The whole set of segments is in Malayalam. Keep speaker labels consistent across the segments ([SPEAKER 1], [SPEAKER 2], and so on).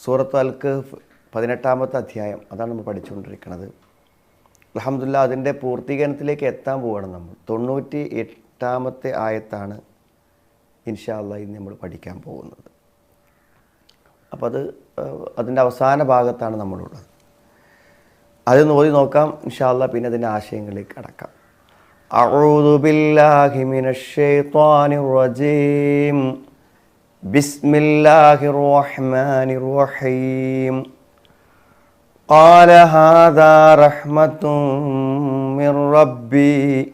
[SPEAKER 1] സൂറത്ത് അൽക്ക് പതിനെട്ടാമത്തെ അധ്യായം അതാണ് നമ്മൾ പഠിച്ചുകൊണ്ടിരിക്കുന്നത് അലഹമുല്ല അതിൻ്റെ പൂർത്തീകരണത്തിലേക്ക് എത്താൻ പോവുകയാണ് നമ്മൾ തൊണ്ണൂറ്റി എട്ടാമത്തെ ആയത്താണ് ഇൻഷാ അല്ലാ ഇന്ന് നമ്മൾ പഠിക്കാൻ പോകുന്നത് അപ്പോൾ അത് ഏഹ്, അതിൻ്റെ അവസാന ഭാഗത്താണ് നമ്മളുള്ളത് അത് നോക്കി നോക്കാം ഇൻഷാ അല്ലാ പിന്നെ അതിൻ്റെ ആശയങ്ങളിലേക്ക് കടക്കാം أعوذ بالله من الشيطان الرجيم بسم الله الرحمن الرحيم قال هذا رحمة من ربي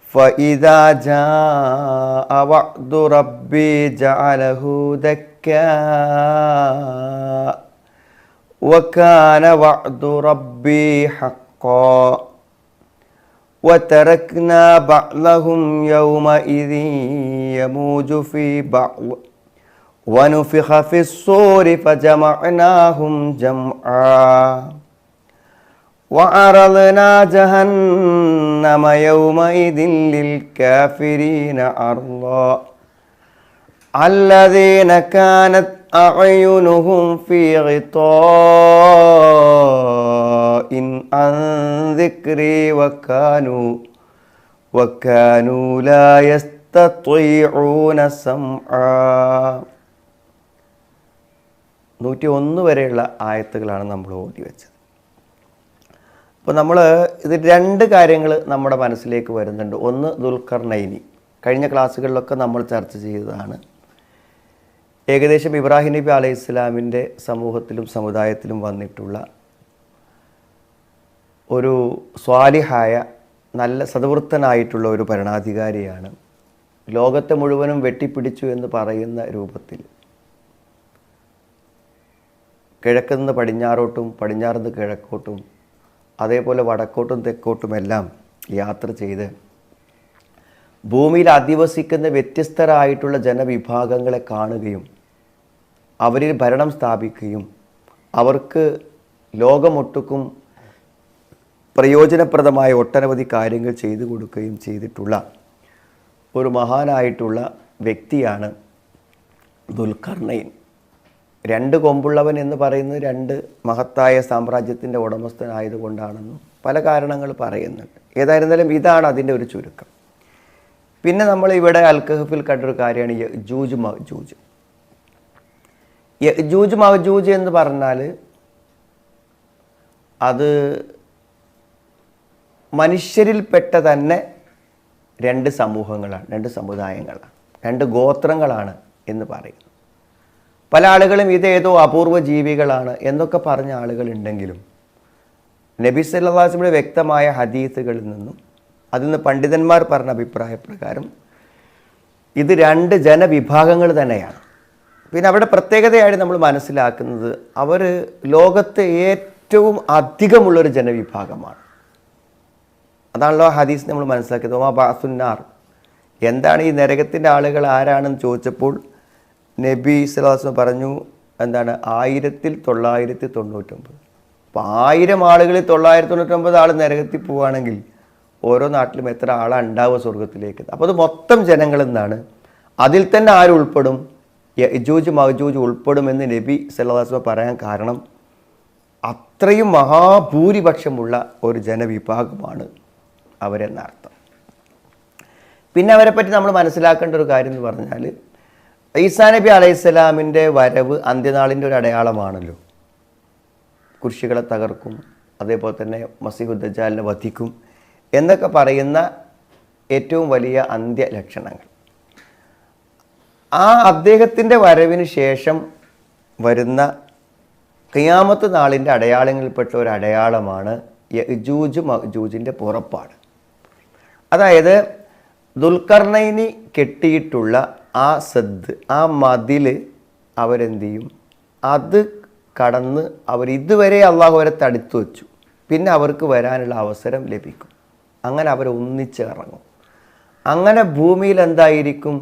[SPEAKER 1] فإذا جاء وعد ربي جعله دكاء وكان وعد ربي حقا وتركنا بعضهم يومئذ يموج في بعض. ونفخ في الصور فجمعناهم جمعا. وعرضنا جهنم يومئذ للكافرين عرضا. الذين كانت أعينهم في غطاء. عن ذكري وكانوا وكانوا لا يستطيعون سمعا നൂറ്റി ഒന്ന് വരെയുള്ള ആയത്തുകളാണ് നമ്മൾ ഓതി വെച്ചത് അപ്പോൾ നമ്മൾ ഇത് രണ്ട് കാര്യങ്ങൾ നമ്മുടെ മനസ്സിലേക്ക് വരുന്നുണ്ട് ഒന്ന് ദുൽഖർനൈനി കഴിഞ്ഞ ക്ലാസ്സുകളിലൊക്കെ നമ്മൾ ചർച്ച ചെയ്തതാണ് ഏകദേശം ഇബ്രാഹിം നബി അലൈഹി ഇസ്ലാമിൻ്റെ സമൂഹത്തിലും സമുദായത്തിലും വന്നിട്ടുള്ള ഒരു സ്വാലിഹായ നല്ല സദവൃത്തനായിട്ടുള്ള ഒരു ഭരണാധികാരിയാണ് ലോകത്തെ മുഴുവനും വെട്ടിപ്പിടിച്ചു എന്ന് പറയുന്ന രൂപത്തിൽ. കിഴക്കുനിന്ന് പടിഞ്ഞാറോട്ടും പടിഞ്ഞാറുനിന്ന് കിഴക്കോട്ടും അതേപോലെ വടക്കോട്ടും തെക്കോട്ടുമെല്ലാം യാത്ര ചെയ്ത് ഭൂമിയിൽ അധിവസിക്കുന്ന വ്യത്യസ്തരായിട്ടുള്ള ജനവിഭാഗങ്ങളെ കാണുകയും അവരിൽ ഭരണം സ്ഥാപിക്കുകയും അവർക്ക് ലോകമൊട്ടുക്കും പ്രയോജനപ്രദമായ ഒട്ടനവധി കാര്യങ്ങൾ ചെയ്തു കൊടുക്കുകയും ചെയ്തിട്ടുള്ള ഒരു മഹാനായിട്ടുള്ള വ്യക്തിയാണ് ദുൽഖർണയിൻ രണ്ട് കൊമ്പുള്ളവൻ എന്ന് പറയുന്നത് രണ്ട് മഹത്തായ സാമ്രാജ്യത്തിന്റെ ഉടമസ്ഥനായതുകൊണ്ടാണെന്നും പല കാരണങ്ങൾ പറയുന്നുണ്ട്. ഏതായിരുന്നാലും ഇതാണ് അതിന്റെ ഒരു ചുരുക്കം. പിന്നെ നമ്മൾ ഇവിടെ അൽക്കഹഫിൽ കണ്ടൊരു കാര്യമാണ് യജൂജ് മഹജൂജ് യജൂജ് മഹജൂജ് എന്ന് പറഞ്ഞാൽ അത് മനുഷ്യരിൽപ്പെട്ട തന്നെ രണ്ട് സമൂഹങ്ങളാണ് രണ്ട് സമുദായങ്ങളാണ് രണ്ട് ഗോത്രങ്ങളാണ് എന്ന് പറയുന്നു. പല ആളുകളും ഇതേതോ അപൂർവ ജീവികളാണ് എന്നൊക്കെ പറഞ്ഞ ആളുകളുണ്ടെങ്കിലും നബി സല്ലാസ്മിയുടെ വ്യക്തമായ ഹദീസുകളിൽ നിന്നും അതിൽ നിന്ന് പണ്ഡിതന്മാർ പറഞ്ഞ അഭിപ്രായ പ്രകാരം ഇത് രണ്ട് ജനവിഭാഗങ്ങൾ തന്നെയാണ്. പിന്നെ അവിടെ പ്രത്യേകതയായിട്ട് നമ്മൾ മനസ്സിലാക്കുന്നത് അവർ ലോകത്തെ ഏറ്റവും അധികമുള്ളൊരു ജനവിഭാഗമാണ്. അതാണല്ലോ ഹദീസ് നമ്മൾ മനസ്സിലാക്കിയത്. ഒമാ ബാസുന്നാർ എന്താണ് ഈ നരകത്തിന്റെ ആളുകൾ ആരാണെന്ന് ചോദിച്ചപ്പോൾ നബി സ്വലാസ്മ പറഞ്ഞു എന്താണ് ആയിരത്തിൽ തൊള്ളായിരത്തി തൊണ്ണൂറ്റൊമ്പത്. അപ്പോൾ ആയിരം ആളുകളിൽ തൊള്ളായിരത്തി തൊണ്ണൂറ്റൊമ്പത് ആൾ നരകത്തിൽ പോവുകയാണെങ്കിൽ ഓരോ നാട്ടിലും എത്ര ആളാണ് ഉണ്ടാവുക സ്വർഗത്തിലേക്ക് അപ്പോൾ അത് മൊത്തം ജനങ്ങളെന്നാണ് അതിൽ തന്നെ ആര് ഉൾപ്പെടും? യജൂജ് മഹജൂജ് ഉൾപ്പെടുമെന്ന് നബി സല്ലാസ്മ പറയാൻ കാരണം അത്രയും മഹാഭൂരിപക്ഷമുള്ള ഒരു ജനവിഭാഗമാണ്. അവരെന്നർത്ഥം പിന്നെ അവരെ പറ്റി നമ്മൾ മനസ്സിലാക്കേണ്ട ഒരു കാര്യം എന്ന് പറഞ്ഞാൽ ഈസാ നബി അലൈഹിസ്സലാമിന്റെ വരവ് അന്ത്യനാളിന്റെ ഒരു അടയാളമാണല്ലോ. കുരിശികളെ തകർക്കും അതേപോലെ തന്നെ മസിഹുദ്ദജാലിനെ വധിക്കും എന്നൊക്കെ പറയുന്ന ഏറ്റവും വലിയ അന്ത്യ ലക്ഷണങ്ങൾ. ആ അദ്ദേഹത്തിന്റെ വരവിന് ശേഷം വരുന്ന ഖിയാമത്ത് നാളിന്റെ അടയാളങ്ങളിൽപ്പെട്ട ഒരു അടയാളമാണ് യജൂജ് മജൂജിന്റെ പുറപ്പാട്. അതായത് ദുൽഖർണൈനി കെട്ടിയിട്ടുള്ള ആ സദ് ആ മതിൽ അവരെന്ത് ചെയ്യും? അത് കടന്ന് അവർ ഇതുവരെ അള്ളാഹു അവരെ തടുത്തു വെച്ചു. പിന്നെ അവർക്ക് വരാനുള്ള അവസരം ലഭിക്കും. അങ്ങനെ അവർ ഒന്നിച്ചിറങ്ങും അങ്ങനെ ഭൂമിയിൽ എന്തായിരിക്കും?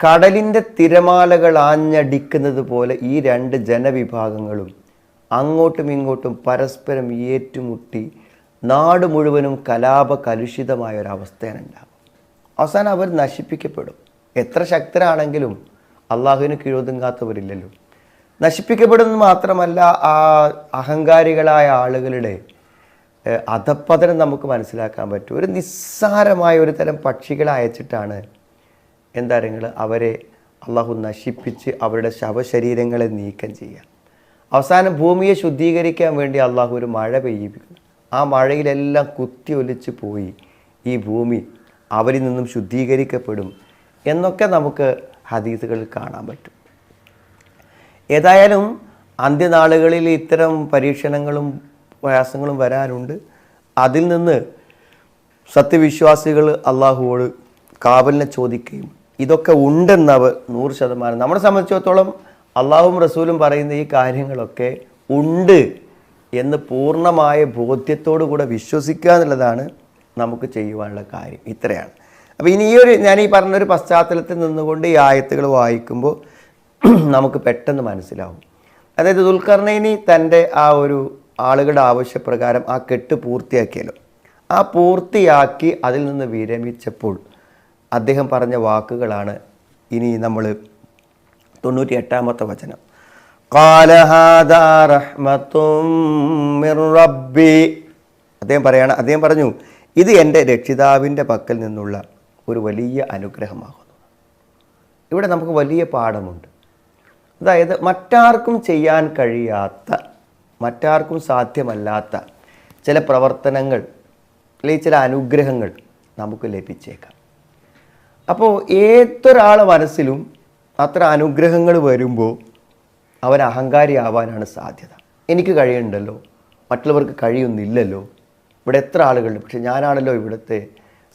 [SPEAKER 1] കടലിന്റെ തിരമാലകൾ ആഞ്ഞടിക്കുന്നത് പോലെ ഈ രണ്ട് ജനവിഭാഗങ്ങളും അങ്ങോട്ടും ഇങ്ങോട്ടും പരസ്പരം ഏറ്റുമുട്ടി നാട് മുഴുവനും കലാപ കലുഷിതമായ ഒരവസ്ഥയാണ് ഉണ്ടാകും അവസാനം അവർ നശിപ്പിക്കപ്പെടും. എത്ര ശക്തരാണെങ്കിലും അള്ളാഹുവിന് കീഴൊതുങ്ങാത്തവരില്ലല്ലോ. നശിപ്പിക്കപ്പെടുന്നത് മാത്രമല്ല ആ അഹങ്കാരികളായ ആളുകളുടെ അധപ്പതനം നമുക്ക് മനസ്സിലാക്കാൻ പറ്റും. ഒരു നിസ്സാരമായ ഒരു തരം പക്ഷികളെ അയച്ചിട്ടാണ് എന്താ നിങ്ങൾ അവരെ അള്ളാഹു നശിപ്പിച്ച് അവരുടെ ശവശരീരങ്ങളെ നീക്കം ചെയ്യുക. അവസാനം ഭൂമിയെ ശുദ്ധീകരിക്കാൻ വേണ്ടി അള്ളാഹു ഒരു മഴ പെയ്യിപ്പിക്കുന്നു. ആ മഴയിലെല്ലാം കുത്തി ഒലിച്ച് പോയി. ഈ ഭൂമി അവരിൽ നിന്നും ശുദ്ധീകരിക്കപ്പെടും എന്നൊക്കെ നമുക്ക് ഹദീസുകളിൽ കാണാൻ പറ്റും. ഏതായാലും അന്ത്യനാളുകളിൽ ഇത്തരം പരീക്ഷണങ്ങളും പ്രയാസങ്ങളും വരാനുണ്ട് അതിൽ നിന്ന് സത്യവിശ്വാസികൾ അള്ളാഹുവോട് കാവലിനെ ചോദിക്കുകയും ഇതൊക്കെ ഉണ്ടെന്നവർ നൂറ് ശതമാനം. നമ്മളെ സംബന്ധിച്ചിടത്തോളം അള്ളാഹും റസൂലും പറയുന്ന ഈ കാര്യങ്ങളൊക്കെ ഉണ്ട്. എന്ന് പൂർണമായ ബോധ്യത്തോടു കൂടെ വിശ്വസിക്കുക എന്നുള്ളതാണ് നമുക്ക് ചെയ്യുവാനുള്ള കാര്യം. ഇത്രയാണ്. അപ്പോൾ ഇനി ഈ ഒരു ഞാൻ ഈ പറഞ്ഞൊരു പശ്ചാത്തലത്തിൽ നിന്നുകൊണ്ട് ഈ ആയത്തുകൾ വായിക്കുമ്പോൾ നമുക്ക് പെട്ടെന്ന് മനസ്സിലാവും. അതായത് ദുൽഖർണൈനി തന്റെ ആ ഒരു ആളുകളുടെ ആവശ്യപ്രകാരം ആ കെട്ട് പൂർത്തിയാക്കിയല്ലോ. ആ പൂർത്തിയാക്കി അതിൽ നിന്ന് വിരമിച്ചപ്പോൾ അദ്ദേഹം പറഞ്ഞ വാക്കുകളാണ് ഇനി നമ്മൾ തൊണ്ണൂറ്റി എട്ടാമത്തെ വചനം. കാല ഹാദാ റഹ്മത്തും മിർ റബ്ബി അദ്ദേഹം പറയാണ് അദ്ദേഹം പറഞ്ഞു ഇത് എന്റെ രക്ഷിതാവിന്റെ പക്കൽ നിന്നുള്ള ഒരു വലിയ അനുഗ്രഹമാകുന്നു. ഇവിടെ നമുക്ക് വലിയ പാഠമുണ്ട്. അതായത് മറ്റാർക്കും ചെയ്യാൻ കഴിയാത്ത മറ്റാർക്കും സാധ്യമല്ലാത്ത ചില പ്രവർത്തനങ്ങൾ അല്ലെങ്കിൽ ചില അനുഗ്രഹങ്ങൾ നമുക്ക് ലഭിച്ചേക്കാം. അപ്പോൾ ഏതൊരാളെ മനസ്സിലും അത്ര അനുഗ്രഹങ്ങൾ വരുമ്പോൾ അവൻ അഹങ്കാരിയാവാനാണ് സാധ്യത. എനിക്ക് കഴിയുന്നുണ്ടല്ലോ. മറ്റുള്ളവർക്ക് കഴിയുന്നില്ലല്ലോ. ഇവിടെ എത്ര ആളുകളുണ്ട്? പക്ഷെ ഞാനാണല്ലോ ഇവിടുത്തെ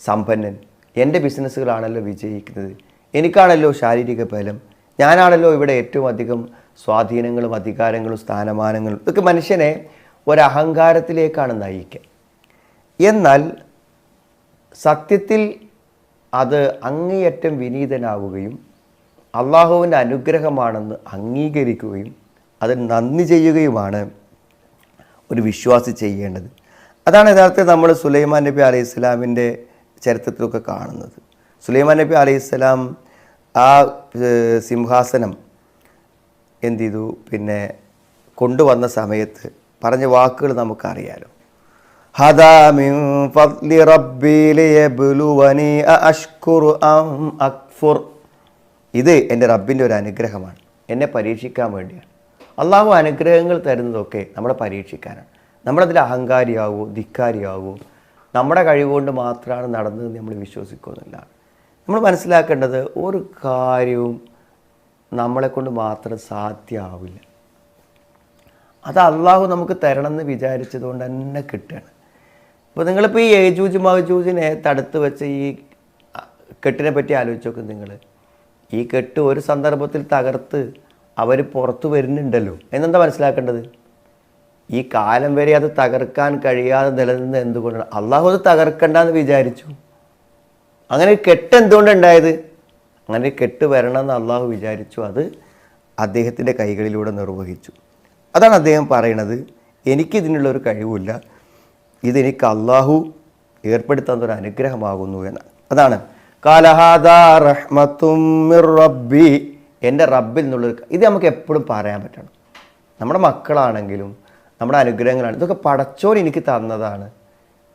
[SPEAKER 1] സമ്പന്നൻ. എന്റെ ബിസിനസ്സുകളാണല്ലോ വിജയിക്കുന്നത്. എനിക്കാണല്ലോ ശാരീരിക ബലം. ഞാനാണല്ലോ ഇവിടെ ഏറ്റവും അധികം സ്വാധീനങ്ങളും അധികാരങ്ങളും സ്ഥാനമാനങ്ങളും ഇതൊക്കെ മനുഷ്യനെ ഒരഹങ്കാരത്തിലേക്കാണ് നയിക്കുക. എന്നാൽ സത്യത്തിൽ അത് അങ്ങേയറ്റം വിനീതനാവുകയും അള്ളാഹുവിന്റെ അനുഗ്രഹമാണെന്ന് അംഗീകരിക്കുകയും അത് നന്ദി ചെയ്യുകയുമാണ് ഒരു വിശ്വാസി ചെയ്യേണ്ടത്. അതാണ് യഥാർത്ഥത്തിൽ നമ്മൾ സുലൈമാൻ നബി അലൈഹി ഇസ്ലാമിന്റെ ചരിത്രത്തിലൊക്കെ കാണുന്നത്. സുലൈമാൻ നബി അലൈഹി ഇസ്ലാം ആ സിംഹാസനം എന്ത് ചെയ്തു? പിന്നെ കൊണ്ടുവന്ന സമയത്ത് പറഞ്ഞ വാക്കുകൾ നമുക്കറിയാലോ. ഹദാമി അം ഇത് എന്റെ റബ്ബിന്റെ ഒരു അനുഗ്രഹമാണ്. എന്നെ പരീക്ഷിക്കാൻ വേണ്ടിയാണ്. അള്ളാഹു അനുഗ്രഹങ്ങൾ തരുന്നതൊക്കെ നമ്മളെ പരീക്ഷിക്കാനാണ്. നമ്മളതിൽ അഹങ്കാരിയാവോ ധിക്കാരിയാവോ. നമ്മുടെ കഴിവുകൊണ്ട് മാത്രമാണ് നടന്നതെന്ന് നമ്മൾ വിശ്വസിക്കുന്നില്ല നമ്മൾ മനസ്സിലാക്കേണ്ടത് ഒരു കാര്യവും നമ്മളെ കൊണ്ട് മാത്രം സാധ്യമാവില്ല അത് അള്ളാഹു നമുക്ക് തരണമെന്ന് വിചാരിച്ചത് കൊണ്ട് തന്നെ കിട്ടുകയാണ്. ഇപ്പോൾ നിങ്ങളിപ്പോൾ ഈ ഏജൂജ് മഹജൂജിനെ തടുത്ത് വെച്ച് ഈ കെട്ടിനെ പറ്റി ആലോചിച്ചൊക്കെ നിങ്ങൾ ഈ കെട്ട് ഒരു സന്ദർഭത്തിൽ തകർത്ത് അവർ പുറത്തു വരുന്നുണ്ടല്ലോ. എന്നെന്താ മനസ്സിലാക്കേണ്ടത്? ഈ കാലം വരെ അത് തകർക്കാൻ കഴിയാതെ നിലനിന്ന് എന്തുകൊണ്ടാണ്? അള്ളാഹു അത് തകർക്കണ്ടെന്ന് വിചാരിച്ചു. അങ്ങനെ ഒരു കെട്ട് എന്തുകൊണ്ടുണ്ടായത് അങ്ങനെ ഒരു കെട്ട് വരണമെന്ന് അള്ളാഹു വിചാരിച്ചു. അത് അദ്ദേഹത്തിന്റെ കൈകളിലൂടെ നിർവഹിച്ചു. അതാണ് അദ്ദേഹം പറയണത്. എനിക്കിതിനുള്ളൊരു കഴിവില്ല ഇതെനിക്ക് അള്ളാഹു ഏർപ്പെടുത്താൻ ഒരു അനുഗ്രഹമാകുന്നു എന്ന് അതാണ്. റബ്ബി എന്റെ റബ്ബിൽ നിന്നുള്ളൊരു ഇത് നമുക്ക് എപ്പോഴും പറയാൻ പറ്റണം. നമ്മുടെ മക്കളാണെങ്കിലും നമ്മുടെ അനുഗ്രഹങ്ങളാണ്. ഇതൊക്കെ പടച്ചോൻ എനിക്ക് തന്നതാണ്.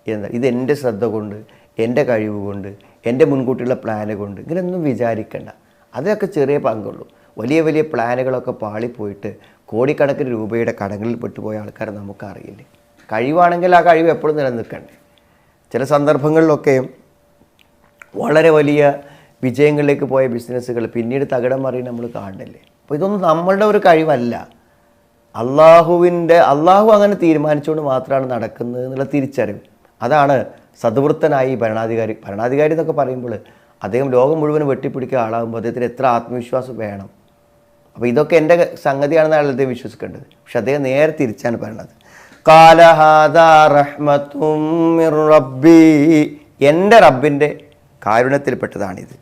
[SPEAKER 1] എന്താ? ഇത് ശ്രദ്ധ കൊണ്ട് എന്റെ കഴിവ് കൊണ്ട് എന്റെ മുൻകൂട്ടിയുള്ള പ്ലാന് കൊണ്ട്. ഇങ്ങനെയൊന്നും വിചാരിക്കണ്ട. അതൊക്കെ ചെറിയ പങ്കുള്ളൂ. വലിയ വലിയ പ്ലാനുകളൊക്കെ പാളിപ്പോയിട്ട് കോടിക്കണക്കിന് രൂപയുടെ കടങ്ങളിൽ പെട്ടുപോയ ആൾക്കാരെ നമുക്കറിയില്ലേ? കഴിവാണെങ്കിൽ ആ കഴിവ് എപ്പോഴും നിലനിൽക്കണ്ടേ? ചില സന്ദർഭങ്ങളിലൊക്കെ വളരെ വലിയ വിജയങ്ങളിലേക്ക് പോയ ബിസിനസ്സുകൾ പിന്നീട് തകിടം മറി നമ്മൾ കാണണ്ടല്ലേ അപ്പോൾ ഇതൊന്നും നമ്മളുടെ ഒരു കഴിവല്ല. അള്ളാഹുവിന്റെ അള്ളാഹു അങ്ങനെ തീരുമാനിച്ചുകൊണ്ട് മാത്രമാണ് നടക്കുന്നത് എന്നുള്ള തിരിച്ചറിവ്. അതാണ് സദ്വൃത്തനായി ഭരണാധികാരി ഭരണാധികാരി എന്നൊക്കെ പറയുമ്പോൾ അദ്ദേഹം ലോകം മുഴുവൻ വെട്ടിപ്പിടിക്കുക ആളാകുമ്പോൾ അദ്ദേഹത്തിന് എത്ര ആത്മവിശ്വാസം വേണം? അപ്പോൾ ഇതൊക്കെ എന്റെ സംഗതിയാണെന്നാണ് അദ്ദേഹം വിശ്വസിക്കേണ്ടത്. പക്ഷെ അദ്ദേഹം നേരെ തിരിച്ചാണ് പറയുന്നത് കാലഹാദാ റഹ്മത്തും റബ്ബി. എന്റെ റബ്ബിന്റെ കാരുണ്യത്തിൽപ്പെട്ടതാണിത്.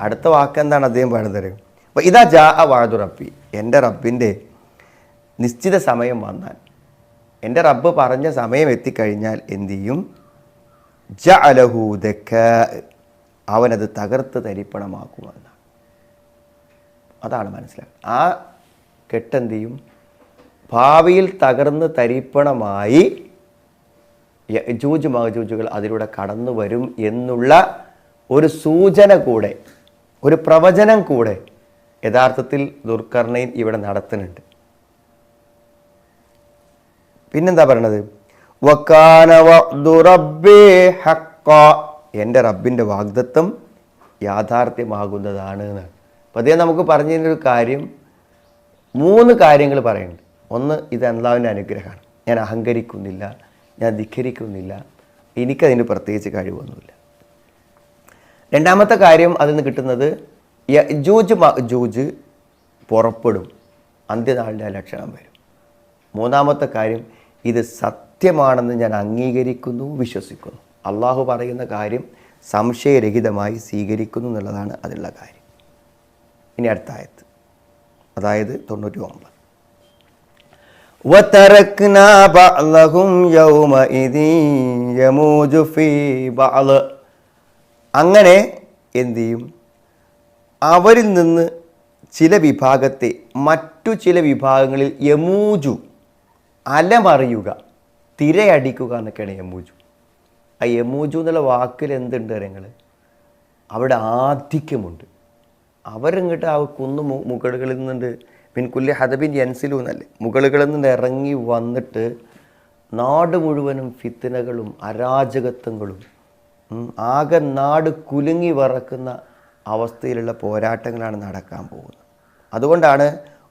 [SPEAKER 1] അടുത്ത വാക്കെന്താണ് അദ്ദേഹം പറയുന്നത്? ഇതാ ജാ അ വാഴു റബ്ബി എന്റെ റബ്ബിന്റെ നിശ്ചിത സമയം വന്നാൽ എന്റെ റബ്ബ് പറഞ്ഞ സമയം എത്തിക്കഴിഞ്ഞാൽ എന്തു ചെയ്യും? ജ അലഹൂദക്ക അവനത് തകർത്ത് തരിപ്പണമാക്കുമെന്നാണ്. അതാണ് മനസ്സിലാക്കുക ആ കെട്ടെന്ത് ചെയ്യും ഭാവിയിൽ തകർന്ന് തരിപ്പണമായി ജൂജ് മഹജൂജുകൾ അതിലൂടെ കടന്നു വരും എന്നുള്ള ഒരു സൂചന കൂടെ ഒരു പ്രവചനം കൂടെ യഥാർത്ഥത്തിൽ ദുർക്കർണയിൽ ഇവിടെ നടത്തുന്നുണ്ട്. പിന്നെന്താ പറയണത്? എന്റെ റബ്ബിന്റെ വാഗ്ദത്വം യാഥാർത്ഥ്യമാകുന്നതാണ് അപ്പം അദ്ദേഹം നമുക്ക് പറഞ്ഞതിന്റെ ഒരു കാര്യം മൂന്ന് കാര്യങ്ങൾ പറയുന്നുണ്ട്. ഒന്ന് ഇത് അള്ളാവിന്റെ അനുഗ്രഹമാണ്. ഞാൻ അഹങ്കരിക്കുന്നില്ല ഞാൻ ധിഖരിക്കുന്നില്ല എനിക്കതിന് പ്രത്യേകിച്ച് കഴിവൊന്നുമില്ല. രണ്ടാമത്തെ കാര്യം അതിൽ നിന്ന് കിട്ടുന്നത് ജൂജ് ജൂജ് പുറപ്പെടും. അന്ത്യനാളിന്റെ ലക്ഷണം വരും. മൂന്നാമത്തെ കാര്യം ഇത് സത്യമാണെന്ന് ഞാൻ അംഗീകരിക്കുന്നു വിശ്വസിക്കുന്നു. അള്ളാഹു പറയുന്ന കാര്യം സംശയരഹിതമായി സ്വീകരിക്കുന്നു എന്നുള്ളതാണ് അതിലുള്ള കാര്യം. ഇനി അടുത്ത ആയത്ത്. അതായത് തൊണ്ണൂറ്റി ഒമ്പത് وتركنا بعضهم يومئذ يموج في بعض അങ്ങനെ എന്ത് ചെയ്യും അവരിൽ നിന്ന് ചില വിഭാഗത്തെ മറ്റു ചില വിഭാഗങ്ങളിൽ യമൂജു അലമറിയുക തിരയടിക്കുക എന്നൊക്കെയാണ് യമൂജു ആ യമൂജു എന്നുള്ള വാക്കിൽ എന്തുണ്ട് നിങ്ങൾ അവിടെ ആധിക്യമുണ്ട് അവരിങ്ങോട്ട് ആ കുന്നു മുകളുകളിൽ നിന്നുണ്ട് പിൻകുല്യ ഹദബിൻ യൻസിലു എന്നല്ലേ നിന്ന് ഇറങ്ങി വന്നിട്ട് നാട് മുഴുവനും ഫിത്തനകളും അരാജകത്വങ്ങളും ആകെ നാട് കുലുങ്ങി വറക്കുന്ന അവസ്ഥയിലുള്ള പോരാട്ടങ്ങളാണ് നടക്കാൻ പോകുന്നത്. അതുകൊണ്ടാണ്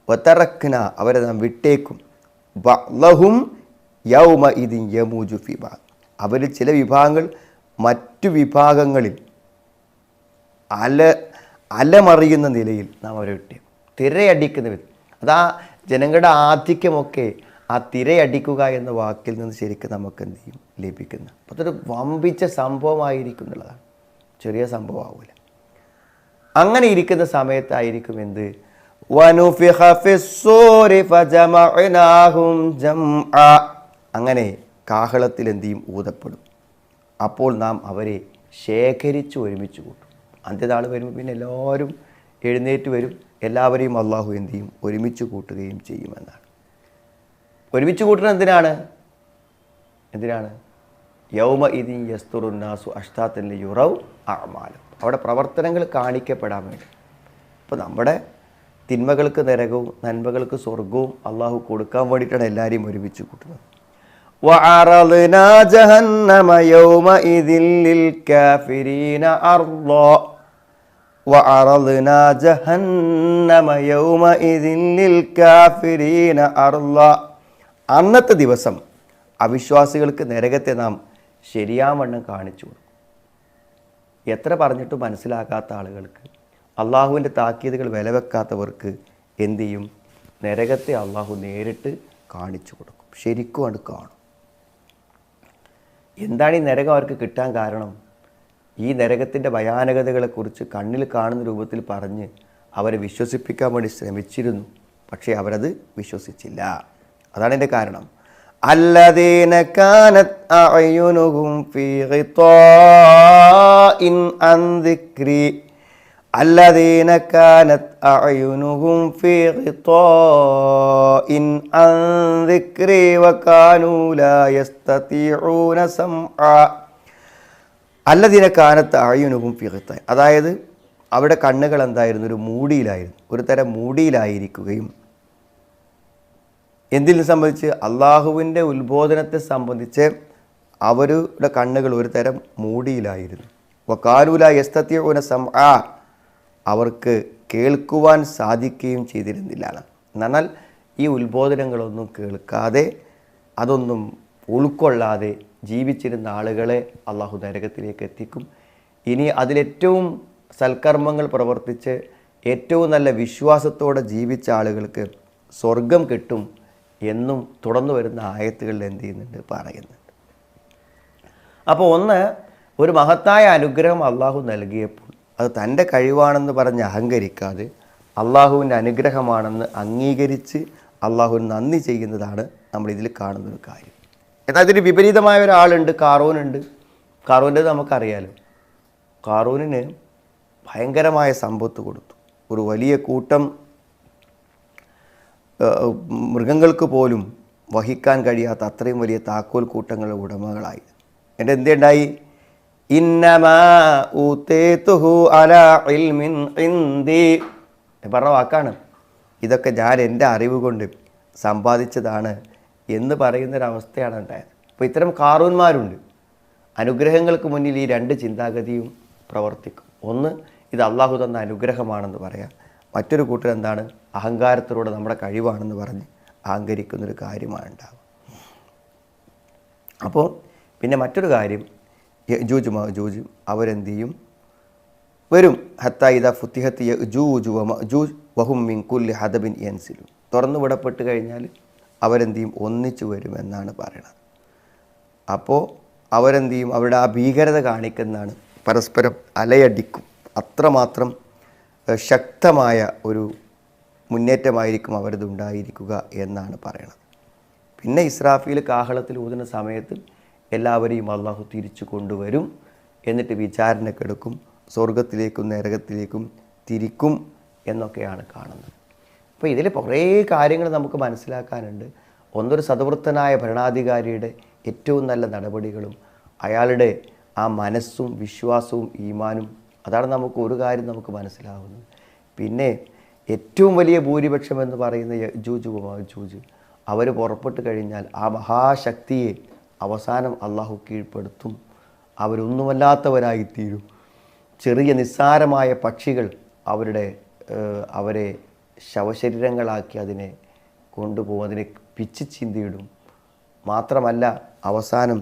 [SPEAKER 1] ഒത്തറക്കന അവരെ നാം വിട്ടേക്കും. ബഅ്ലഹും യൗമ ഇതിൻ യമൂജു ഫിബ അവരിൽ ചില വിഭാഗങ്ങൾ മറ്റു വിഭാഗങ്ങളിൽ അല അലമറിയുന്ന നിലയിൽ നാം അവരെ വിട്ടു. തിരയടിക്കുന്ന വിധം. അതാ ജനങ്ങളുടെ ആധിക്യമൊക്കെ ആ തിരയടിക്കുക എന്ന വാക്കിൽ നിന്ന് ശരിക്കും നമുക്ക് എന്ത് ചെയ്യും? ലഭിക്കുന്ന. അപ്പോൾ അതൊരു വമ്പിച്ച സംഭവമായിരിക്കും എന്നുള്ളതാണ്. ചെറിയ സംഭവമാവില്ല അങ്ങനെ ഇരിക്കുന്ന സമയത്തായിരിക്കും എന്ത്. അങ്ങനെ കാഹളത്തിൽ എന്ത് ചെയ്യും? ഊതപ്പെടും. അപ്പോൾ നാം അവരെ ശേഖരിച്ച് ഒരുമിച്ച് കൂട്ടും. അന്ത്യനാൾ വരുമ്പോൾ പിന്നെ എല്ലാവരും എഴുന്നേറ്റ് വരും എല്ലാവരെയും അള്ളാഹു എന്ത് ചെയ്യും ഒരുമിച്ച് കൂട്ടുകയും ചെയ്യുമെന്നാണ് ഒരുമിച്ച് കൂട്ടുന്നത് എന്തിനാണ് എന്തിനാണ് യൗമ ഇതിൻ യസ്തുറുന്നാസു അഷ്ടാത്തല്ലി യുറവ് അമാലും അവിടെ പ്രവർത്തനങ്ങൾ കാണിക്കപ്പെടാൻ വേണ്ടി അപ്പോൾ നമ്മുടെ തിന്മകൾക്ക് നരകവും നന്മകൾക്ക് സ്വർഗവും അള്ളാഹു കൊടുക്കാൻ വേണ്ടിയിട്ടാണ് എല്ലാവരെയും ഒരുമിച്ച് കൂട്ടുന്നത് وعرضنا جهنم يومئذ للكافرين أرضا وعرضنا جهنم يومئذ للكافرين أرضا അന്നത്തെ ദിവസം അവിശ്വാസികൾക്ക് നരകത്തെ നാം ശരിയാവണ്ണം കാണിച്ചു കൊടുക്കും എത്ര പറഞ്ഞിട്ടും മനസ്സിലാക്കാത്ത ആളുകൾക്ക് അള്ളാഹുവിൻ്റെ താക്കീതുകൾ വിലവെക്കാത്തവർക്ക് എന്തു ചെയ്യും നരകത്തെ അള്ളാഹു നേരിട്ട് കാണിച്ചു കൊടുക്കും ശരിക്കും അത് കാണും എന്താണ് ഈ നരകം അവർക്ക് കിട്ടാൻ കാരണം ഈ നരകത്തിൻ്റെ ഭയാനകതകളെക്കുറിച്ച് കണ്ണിൽ കാണുന്ന രൂപത്തിൽ പറഞ്ഞ് അവരെ വിശ്വസിപ്പിക്കാൻ വേണ്ടി ശ്രമിച്ചിരുന്നു പക്ഷേ അവരത് വിശ്വസിച്ചില്ല അതാണ് എൻ്റെ കാരണം الذين كانت أعينهم في غطاء عن ذكري الذين كانت أعينهم في غطاء عن ذكري وكانوا لا يستطيعون سمعا അല്ലതിന കാനത്ത് അഴയുനുകും ഫിഹത്ത അതായത് അവിടെ കണ്ണുകൾ എന്തായിരുന്നു? ഒരു മൂടിയിലായിരുന്നു. ഒരു തരം മൂടിയിലായിരിക്കുകയും. എന്തിനെ സംബന്ധിച്ച്? അള്ളാഹുവിന്റെ ഉത്ബോധനത്തെ സംബന്ധിച്ച് അവരുടെ കണ്ണുകൾ ഒരു തരം മൂടിയിലായിരുന്നു. വക്കാലൂല യസ്തത്യൂന സം ആ അവർക്ക് കേൾക്കുവാൻ സാധിക്കുകയും ചെയ്തിരുന്നില്ല. എന്നാൽ ഈ ഉത്ബോധനങ്ങളൊന്നും കേൾക്കാതെ അതൊന്നും ഉൾക്കൊള്ളാതെ ജീവിച്ചിരുന്ന ആളുകളെ അള്ളാഹു നരകത്തിലേക്ക് എത്തിക്കും. ഇനി അതിലേറ്റവും സൽക്കർമ്മങ്ങൾ പ്രവർത്തിച്ച് ഏറ്റവും നല്ല വിശ്വാസത്തോടെ ജീവിച്ച ആളുകൾക്ക് സ്വർഗം കിട്ടും എന്നും തുടർന്നു വരുന്ന ആയത്തുകളിൽ എന്ത് ചെയ്യുന്നുണ്ട്? പറയുന്നുണ്ട്. അപ്പോൾ ഒന്ന് ഒരു മഹത്തായ അനുഗ്രഹം അള്ളാഹു നൽകിയപ്പോൾ അത് തന്റെ കഴിവാണെന്ന് പറഞ്ഞ് അഹങ്കരിക്കാതെ അള്ളാഹുവിന്റെ അനുഗ്രഹമാണെന്ന് അംഗീകരിച്ച് അള്ളാഹുവിന് നന്ദി ചെയ്യുന്നതാണ് നമ്മൾ ഇതിൽ കാണുന്ന ഒരു കാര്യം. എന്നാൽ അതിന് വിപരീതമായ ഒരാളുണ്ട് കാറോനുണ്ട്. കാറൂന്റെ നമുക്കറിയാലോ. കാറൂനിന് ഭയങ്കരമായ സമ്പത്ത് കൊടുത്തു. ഒരു വലിയ കൂട്ടം മൃഗങ്ങൾക്ക് പോലും വഹിക്കാൻ കഴിയാത്ത അത്രയും വലിയ താക്കോൽ കൂട്ടങ്ങളുടെ ഉടമകളായി. എന്റെ എന്തുണ്ടായി? പറഞ്ഞ വാക്കാണ്. ഇതൊക്കെ ഞാൻ എന്റെ അറിവ് കൊണ്ട് സമ്പാദിച്ചതാണ് എന്ന് പറയുന്നൊരവസ്ഥയാണ് ഉണ്ടായത്. അപ്പോൾ ഇത്തരം കാറൂന്മാരുണ്ട്. അനുഗ്രഹങ്ങൾക്ക് മുന്നിൽ ഈ രണ്ട് ചിന്താഗതിയും പ്രവർത്തിക്കും. ഒന്ന് ഇത് അള്ളാഹു തന്ന അനുഗ്രഹമാണെന്ന് പറയാം. മറ്റൊരു കൂട്ടർ എന്താണ്? അഹങ്കാരത്തിലൂടെ നമ്മുടെ കഴിവാണെന്ന് പറഞ്ഞ് അഹങ്കരിക്കുന്നൊരു കാര്യമാണ് ഉണ്ടാവുക. അപ്പോൾ പിന്നെ മറ്റൊരു കാര്യം യജൂജ് മജൂജ് അവരെന്ത് ചെയ്യും? വരും. ഹത്ത ഇത ഫുത്തിഹത്ത് മജൂജ് വഹും മിൻ കുല്ലി ഹദബിൻ എൻസിലും തുറന്നു വിടപ്പെട്ട് കഴിഞ്ഞാൽ അവരെന്ത് ചെയ്യും ഒന്നിച്ചു വരുമെന്നാണ് പറയണത് അപ്പോൾ അവരെന്ത് ചെയ്യും അവരുടെ ആ ഭീകരത കാണിക്കുന്നതാണ് പരസ്പരം അലയടിക്കും. അത്രമാത്രം ശക്തമായ ഒരു മുന്നേറ്റമായിരിക്കും അവരത് ഉണ്ടായിരിക്കുക എന്നാണ് പറയണത് പിന്നെ ഇസ്രാഫിയിൽ കാഹളത്തിൽ ഊതുന്ന സമയത്ത് എല്ലാവരെയും അള്ളാഹു തിരിച്ചു കൊണ്ടുവരും. എന്നിട്ട് വിചാരണക്കെടുക്കും സ്വർഗത്തിലേക്കും നരകത്തിലേക്കും തിരിക്കും എന്നൊക്കെയാണ് കാണുന്നത്. അപ്പോൾ ഇതിൽ കുറേ കാര്യങ്ങൾ നമുക്ക് മനസ്സിലാക്കാനുണ്ട്. ഒന്നൊരു സദവൃത്തനായ ഭരണാധികാരിയുടെ ഏറ്റവും നല്ല നടപടികളും അയാളുടെ ആ മനസ്സും വിശ്വാസവും ഈമാനും അതാണ് നമുക്ക് ഒരു കാര്യം നമുക്ക് മനസ്സിലാവുന്നത്. പിന്നെ ഏറ്റവും വലിയ ഭൂരിപക്ഷം എന്ന് പറയുന്ന യജൂജ് ജൂജ് അവർ പുറപ്പെട്ട് കഴിഞ്ഞാൽ ആ മഹാശക്തിയെ അവസാനം അള്ളാഹു കീഴ്പ്പെടുത്തും. അവരൊന്നുമല്ലാത്തവരായിത്തീരും. ചെറിയ നിസ്സാരമായ പക്ഷികൾ അവരുടെ അവരെ ശവശരീരങ്ങളാക്കി അതിനെ കൊണ്ടുപോകും അതിനെ പിച്ച് ചിന്തിയിടും മാത്രമല്ല അവസാനം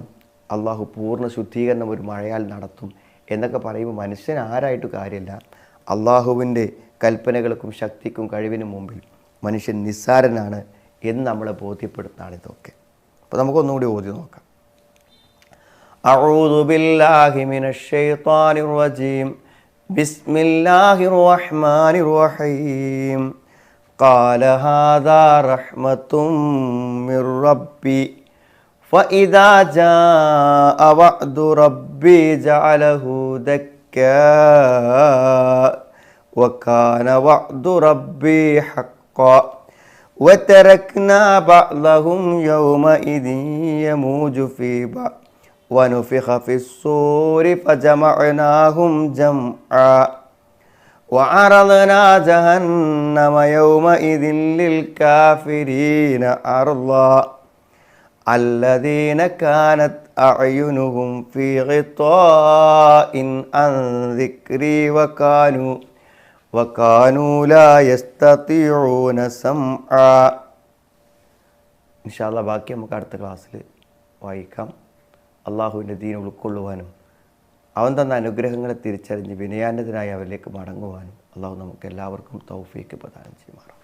[SPEAKER 1] അള്ളാഹു പൂർണ്ണ ശുദ്ധീകരണം ഒരു മഴയാൽ നടത്തും എന്നൊക്കെ പറയുമ്പോൾ മനുഷ്യൻ ആരായിട്ട് കാര്യമില്ല അള്ളാഹുവിൻ്റെ കൽപ്പനകൾക്കും ശക്തിക്കും കഴിവിനും മുമ്പിൽ മനുഷ്യൻ നിസ്സാരനാണ് എന്ന് നമ്മളെ ബോധ്യപ്പെടുത്തുന്നതാണ് ഇതൊക്കെ അപ്പോൾ നമുക്കൊന്നുകൂടി ഓതി നോക്കാം أعوذ بالله من الشيطان الرجيم بسم الله الرحمن الرحيم قال هذا رحمة من ربي. فإذا جاء وعد ربي جعله دكاء وكان وعد ربي حقا. وتركنا بعضهم يومئذ يموج في بعض. ونفخ في الصور فجمعناهم جمعا. وعرضنا جهنم يومئذ للكافرين عرضا الذين كانت أعينهم في غطاء عن ذكري وكانوا وكانوا لا يستطيعون سمعا ഇൻഷാല്ല ബാക്കി നമുക്ക് അടുത്ത ക്ലാസ്സിൽ വായിക്കാം അള്ളാഹുവിൻ്റെ ദീൻ ഉൾക്കൊള്ളുവാനും അവൻ തന്ന അനുഗ്രഹങ്ങളെ തിരിച്ചറിഞ്ഞ് വിനയാനതനായി അവരിലേക്ക് മടങ്ങുവാനും അള്ളാഹു നമുക്ക് എല്ലാവർക്കും തൗഫീക്ക് പ്രദാനം ചെയ്യുമാറാം